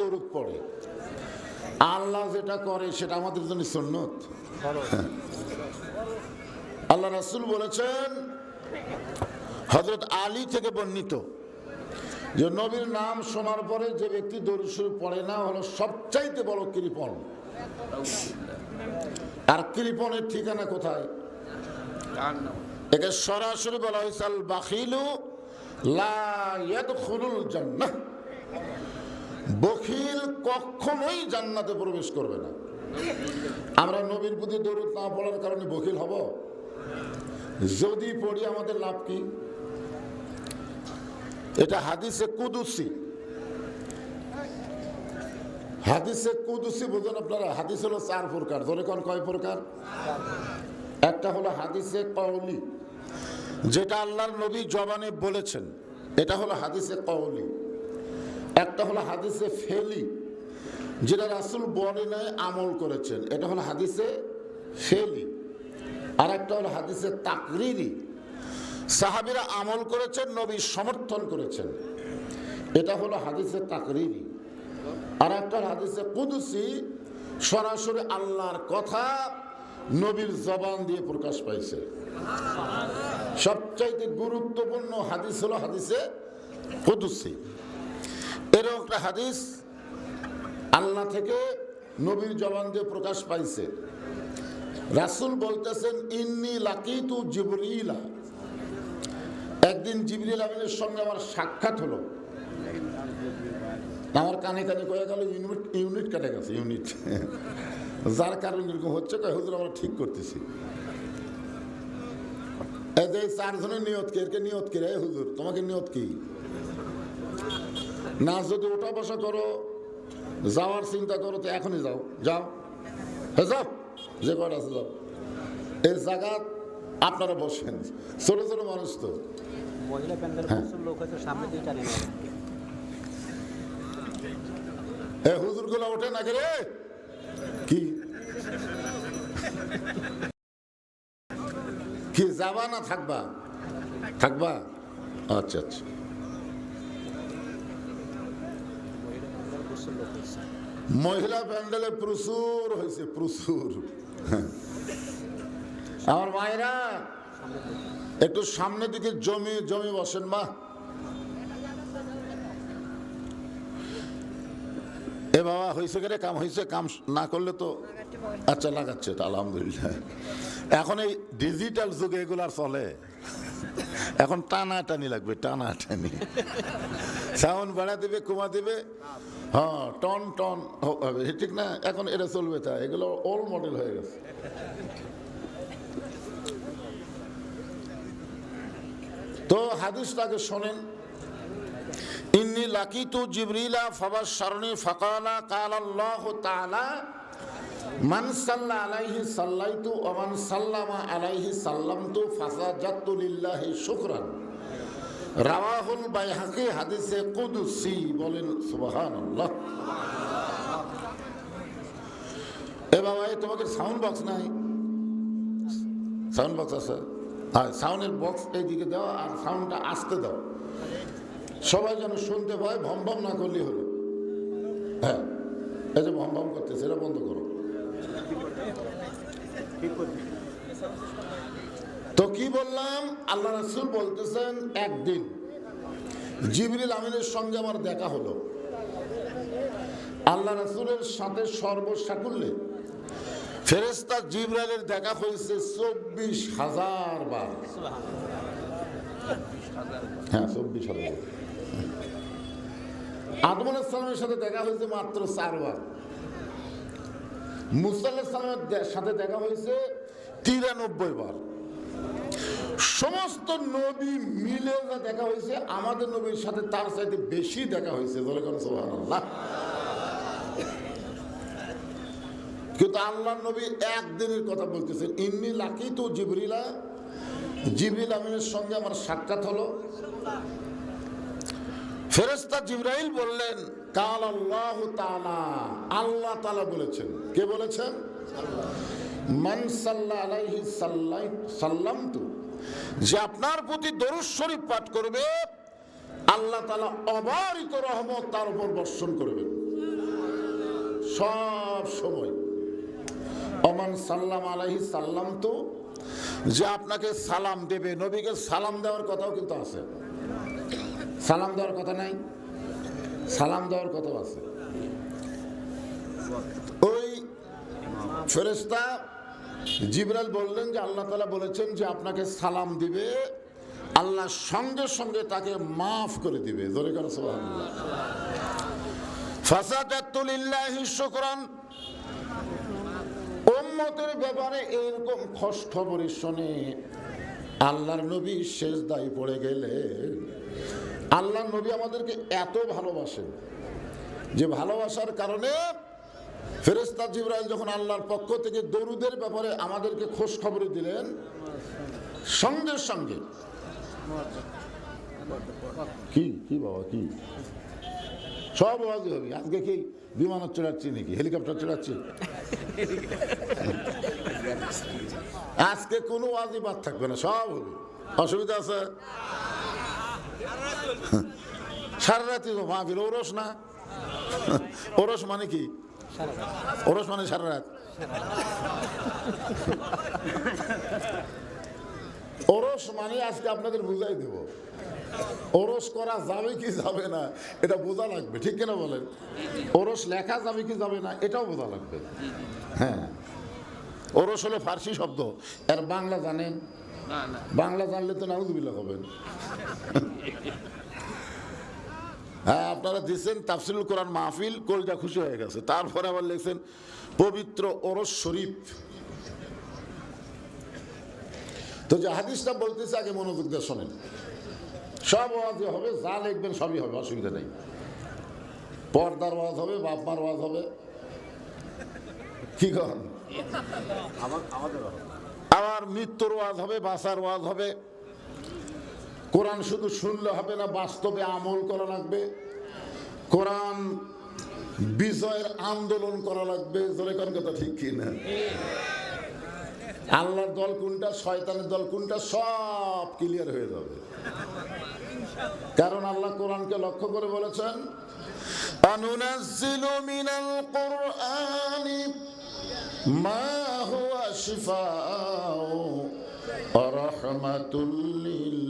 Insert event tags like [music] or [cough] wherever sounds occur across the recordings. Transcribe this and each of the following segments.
দরুদ পড়ে। আল্লাহ যেটা করে সেটা আমাদের জন্য সুন্নত। [laughs] আল্লাহ রাসুল বলেছেন হজরত আলী থেকে বর্ণিত যে নবীর নাম শোনার পরে যে ব্যক্তি দরুদ শরীফ পড়ে না হলো সবচাইতে বড় কৃপণ। আর কৃপণের ঠিকানা কোথায়? একে সরাসরি বলা হয়েছে আল বাখিলু লা ইয়াদখুলুল জান্নাহ। বখিল কখনোই জান্নাতে প্রবেশ করবে না। আমরা নবীর প্রতি দরুদ না পড়ার কারণে বখিল হব। যদি পড়ি আমাদের লাভ কি? এটা হাদিসে কুদুসি। হাদিসে কুদুসি বুঝুন আপনারা? হাদিস হলো চার প্রকার। ধরে কোন কয় প্রকার? একটা হলো হাদিসে কওলি, যেটা আল্লাহর নবী জবানে বলেছেন। এটা হলো হাদিসে কওলি। একটা হলো হাদিসে ফেলি, যেটা রাসুল নাই আমল করেছেন। এটা হলো হাদিসে ফেলি। আর একটা হলো হাদিসে তাকরিরি। সাহাবিরা আমল করেছেন, নবী সমর্থন করেছেন। এটা হলো হাদিসে তাকরিরি। আর একটা হাদিসে কুদুসি। সরাসরি আল্লাহর কথা নবীর জবান দিয়ে প্রকাশ পাইছে। সবচাইতে গুরুত্বপূর্ণ হাদিস হলো হাদিসে কুদুসি। এরকম একটা হাদিস আল্লাহ থেকে নবীর জবান দিয়ে প্রকাশ পাইছে। রাসূল বলতেছেন, ইন্নি লাকিতু জিবরিলা। একদিন জিবরিল আমিনের সঙ্গে আমার সাক্ষাৎ হলো। আমার কানে কানে কয়ে গেল, ইউনিট ইউনিট কেটে গেছে, ইউনিট। যার কারণে এরকম হচ্ছে, কয়, হুজুর, আমরা ঠিক করতেছি। এই যে চারজনের নিয়ত কি? এরকে নিয়ত কে রে হুজুর? তোমাকে নিয়ত কি? না যদি ওঠা বসা করো যাওয়ার চিন্তা করো তো এখনই যাও। যাও। হ্যাঁ যাও। যে কয়টা আছে যাও। এই জায়গা আপনারা বসেন। ছোট ছোট মানুষ তো। হুজুরগুলো ওঠে নাকি রে। কি? কি যাবা না থাকবা? থাকবা? আচ্ছা আচ্ছা প্রচুর লোক হচ্ছে মহিলা প্যান্ডেলে প্রচুর হয়েছে, প্রচুর। আমার মায়েরা, একটু সামনের দিকে জমি জমি বসেন মা। এ বাবা, হয়েছে কে রে কাম? হয়েছে, কাম না করলে তো আচ্ছা লাগাচ্ছে, তো আলহামদুলিল্লাহ। এখন এই ডিজিটাল যুগে এগুলো আর চলে। এখন টানা টানি লাগবে টানা টানি সাউন্ড বাড়া দেবে কমা দেবে হ্যাঁ টন টন হবে। ঠিক না? এখন এটা চলবে তা এগুলো ওল্ড মডেল হয়ে গেছে। তো হাদিসটাকে শোনেন। ইন্নি লাকিতু জিবরিলা ফাবাশশারনি ফাকালা কাল আল্লাহ তাআলা, মান সাল্লা আলাইহি সাল্লাইতু ওয়া সাল্লামা আলাইহি সাল্লামতু ফাসাজাতু লিল্লাহি শুকরান। রাওয়াহুল বাইহাকি হাদিসে কুদসি বলেন, সুবহানাল্লাহ। এ বাবা তোমাকে সাউন্ড বক্স নাই? সাউন্ড বক্স আছে? হ্যাঁ সাউন্ডের বক্স এইদিকে দাও আর সাউন্ডটা আসতে দাও। সবাই যেন শুনতে পায়, ভম ভম না করলেই হলো। হ্যাঁ এই যে ভম ভম করতেছে, এটা বন্ধ করো। তো কি বললাম? আল্লাহ রাসুল বলতেছেন, একদিন জিবরিল আমিনের সঙ্গে আমার দেখা হলো। আল্লাহ রাসুলের সাথে সর্বসাকুল্যে ফেরেস্তা জিব্রাইলের দেখা হয়েছে চব্বিশ হাজার বার। হ্যাঁ চব্বিশ হাজার আদম সাথে দেখা হয়েছে মাত্র চারবার মুসাল্লাহ সালামের সাথে দেখা হয়েছে তিরানব্বই বার। সমস্ত নবী মিলে যা দেখা হয়েছে, আমাদের নবীর সাথে তার চাইতে বেশি দেখা হয়েছে কিন্তু আল্লাহ নবী একদিনের কথা বলতেছেন, ইন্নি লাকি তো জিবরিলা। জিবরিল আমিনের সঙ্গে আমার সাক্ষাৎ হলো। ফেরেস্তা জিব্রাইল বললেন, কাল আল্লাহ তাআলা। আল্লাহ তাআলা বলেছেন। কে বলেছেন? মান সাল্লা আলাইহি সাল্লাই, সাল্লামতু। যে আপনার প্রতি দরুদ শরীফ পাঠ করবে, আল্লাহ তাআলা অবারিত রহমত তার উপর বর্ষণ করবেন। সব সময়। অমান সাল্লাম আলাইহি সাল্লাম তো যে আপনাকে সালাম দেবে, নবীকে সালাম দেওয়ার কথাও কিন্তু আছে। সালাম দেওয়ার কথা নাই, সালাম দেওয়ার কথাও আছে। ওই ফেরেস্তা জিবরাল বললেন যে আল্লাহ তালা বলেছেন যে আপনাকে সালাম দিবে আল্লাহ সঙ্গে সঙ্গে তাকে মাফ করে দিবে। শুকরান। উম্মতের ব্যাপারে এরকম খবর শুনে আল্লাহর নবী শেষ দায়ী পড়ে গেলে আল্লাহর নবী আমাদেরকে এত ভালোবাসেন যে ভালোবাসার কারণে ফেরেস্তা জিবরাইল যখন আল্লাহর পক্ষ থেকে দরুদের ব্যাপারে আমাদেরকে খোঁজ খবর দিলেন, সঙ্গে সঙ্গে। কি কি বাবা, কি? সব ওয়াজি হবে। আজকে কি বিমানত চড়াচ্ছি নাকি? হেলিকপ্টার চড়াচ্ছি? আজকে কোনো ওয়াজি বাদ থাকবে না, সব হবে। অসুবিধা আছে? সারা রাতি তো মাহফিল, ওরস না? ওরস মানে কি। ওরস মানে সারা রাত। ওরস মানে আজকে আপনাদের বুঝাই দেব। ওরস করা যাবে কি যাবে না এটা বোঝা লাগবে ঠিক কিনা বলেন? ওরস লেখা যাবে কি যাবে না এটাও বোঝা লাগবে। হ্যাঁ। ওরস হলো ফার্সি শব্দ আর বাংলা জানেন? বাংলা জানলে তো নাউজুবিল্লাহ হবেন। হ্যাঁ আপনারা দিচ্ছেন তাফসিলুল কোরআন মাহফিল কলজা খুশি হয়ে গেছে। তারপরে আবার লিখছেন পবিত্র ওরস শরীফ। তো যে হাদিসটা বলতেছে আগে মনোযোগ দিয়ে শোনেন। সব ওয়াজ হবে যা লিখবেন সবই হবে অসুবিধা নেই। পর্দার ওয়াজ হবে বাপমার ওয়াজ হবে। কি করেন আবার মৃত্যুর ওয়াজ হবে বাসার ওয়াজ হবে। কোরআন শুধু শুনলে হবে না, বাস্তবে আমল করা লাগবে। কোরআন বিজয়ের আন্দোলন করা লাগবে। কোন কথা ঠিক কি না? আল্লাহর দল কোনটা, শয়তানের দল কোনটা, সব ক্লিয়ার হয়ে যাবে। কারণ আল্লাহ কোরআনকে লক্ষ্য করে বলেছেন অনুনাজ্জিলু মিনাল কুরআনি মা হুয়া শিফাউ ওয়া রাহমাতুল লিল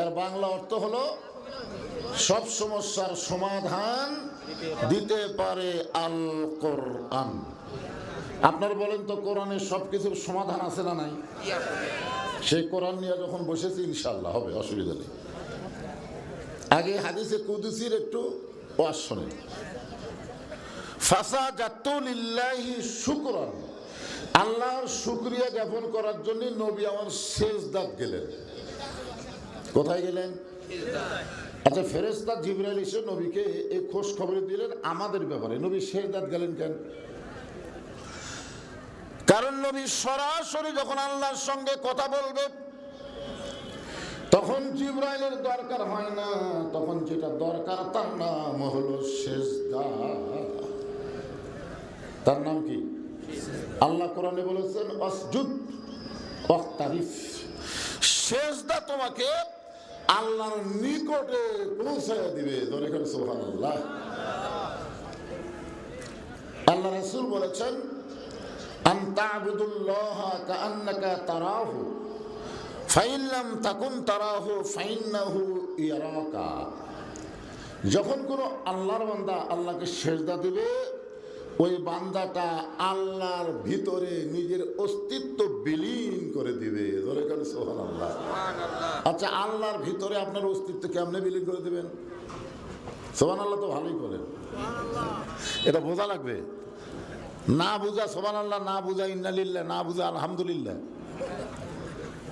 এর বাংলা অর্থ হলো, সব সমস্যার সমাধান দিতে পারে আল কোরআন আপনার বলেন তো, কোরআনে সব কিছুর সমাধান আছে না নাই? সেই কোরআন নিয়ে যখন বসেছি ইনশাল্লাহ হবে, অসুবিধা নেই। আগে হাদিসে কুদুসির একটু ওয়াজ শোনেন। ফাসা জাতুলিল্লাহি শুকরান। আল্লাহর শুকরিয়া জ্ঞাপন করার জন্য নবী আমার শেষ দাঁত গেলেন। কোথায় গেলেন? আচ্ছা ফেরেস্তা জিবরাইল এসে নবীকে এই খোঁজ খবর দিলেন, আমাদের ব্যাপারে। নবী শেষ দাঁত গেলেন কেন? কারণ নবী সরাসরি যখন আল্লাহর সঙ্গে কথা বলবে, তখন জিব্রাইলের দরকার হয় না। তখন যেটা দরকার, তার নাম হলো সেজদা তার নাম কি? আল্লাহ কোরআনে বলেছেন, অসজুদ তোমাকে আল্লাহর নিকটে পৌঁছায় দিবে। আল্লাহ আল্লাহ রাসূল বলেছেন যখন কোনো আল্লাহর বান্দা আল্লাহকে সেজদা দিবে ওই বান্দাটা আল্লাহর ভিতরে নিজের অস্তিত্ব বিলীন করে দিবে। ধরে কেন সোহান আল্লাহ আচ্ছা আল্লাহর ভিতরে আপনার অস্তিত্ব কেমনে বিলীন করে দিবেন? সোহান আল্লাহ তো ভালোই করেন এটা বোঝা লাগবে? না বুঝা সোহান আল্লাহ না বুঝা ইন্নালিল্লাহ না বুঝা আলহামদুলিল্লাহ।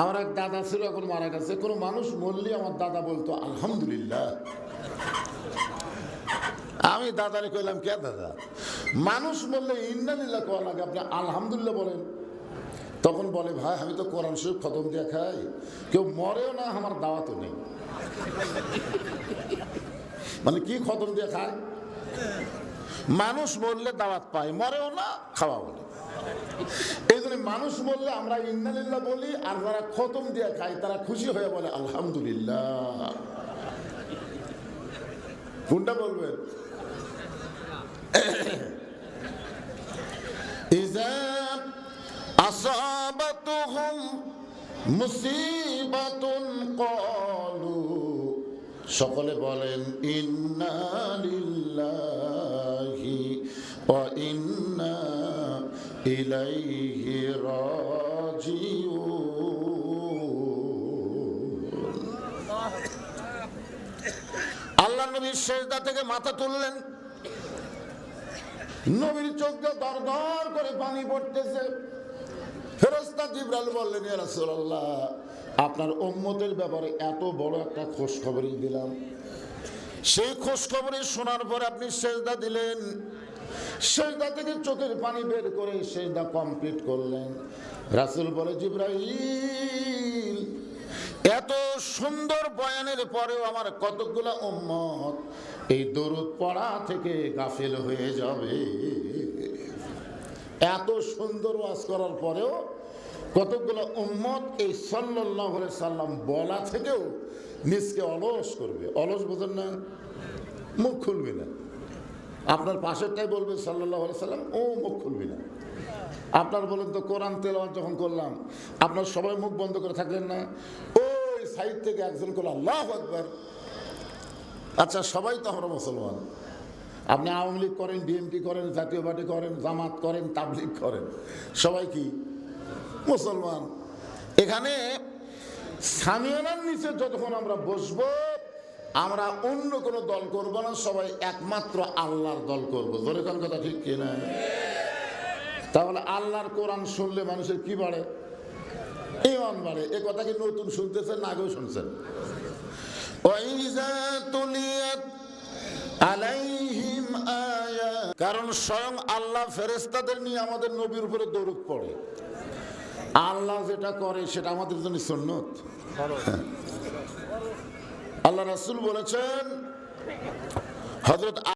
আমার এক দাদা ছিল এখন মারা গেছে। কোনো মানুষ মরলে আমার দাদা বলতো আলহামদুলিল্লাহ। আমি দাদারে কইলাম কে দাদা? মানুষ বললে, ইন্নালিল্লাহ কোয়া লাগে আপনি আলহামদুলিল্লাহ বলেন। তখন বলে, ভাই, আমি তো কোরআন শরীফ খতম দিয়ে খাই। কেউ মরেও না, আমার দাওয়াতও নেই। মানে কি খতম দিয়ে খায়? মানুষ মরলে দাওয়াত পায়, মরেও না খাওয়া বলে এই জন্য মানুষ বললে আমরা ইন্নালিল্লাহ বলি, আর যারা খতম দিয়ে খায়, তারা খুশি হয়ে বলে, আলহামদুলিল্লাহ। কোনটা বলবেন? সকলে বলেন ইন্না লিল্লাহি ইন্না ইলাইহি আল্লাহ নবীর শেষদা থেকে মাথা তুললেন। নবীর চোখ দর দর করে পানি পড়তেছে। ফেরস্তা জিব্রাইল বললেন আপনার উম্মতের ব্যাপারে এত বড় একটা খোঁজ খবরই দিলাম। সেই খোঁজ খবরে শোনার পর আপনি সেজদা দিলেন। সেজদা থেকে চোখের পানি বের করে সেজদা কমপ্লিট করলেন। রাসূল বলে, জিব্রাইল, এত সুন্দর বয়ানের পরেও আমার কতগুলা উম্মত এই দরুদ পড়া থেকে গাফিল হয়ে যাবে। এত সুন্দর ওয়াজ করার পরেও কতগুলো উম্মত এই সাল্লাহ সাল্লাম বলা থেকেও নিজকে অলস করবে। অলস বোঝেন না, মুখ খুলবি না। আপনার পাশেরটাই বলবে সাল্লাহ সাল্লাম, ও মুখ খুলবি না। আপনার বলেন তো, কোরআন তেলাওয়াত যখন করলাম, আপনার সবাই মুখ বন্ধ করে থাকলেন না? ওই সাইড থেকে একজন করল আল্লাহ আকবার। আচ্ছা সবাই তো আমরা মুসলমান। আপনি আওয়ামী লীগ করেন বিএনপি করেন, জাতীয় পার্টি করেন, জামাত করেন, তাবলিগ করেন। সবাই কি? মুসলমান। এখানে সামিয়ানার নিচে যতক্ষণ আমরা বসবো, আমরা অন্য কোনো দল করব না, সবাই একমাত্র আল্লাহর দল করব। ধরে কোন কথা ঠিক কিনা তাহলে আল্লাহর কোরআন শুনলে মানুষের কি বাড়ে? ইমান বাড়ে। এ কথা কি নতুন শুনতেছেন না আগেও শুনছেন? কারণ স্বয়ং আল্লাহ ফেরেস্তাদের নিয়ে আমাদের নবীর উপরে দৌড় পড়ে। আল্লাহ যেটা করে সেটা আমাদের জন্য সন্ন্যত আল্লাহ রাসুল বলেছেন, হযরত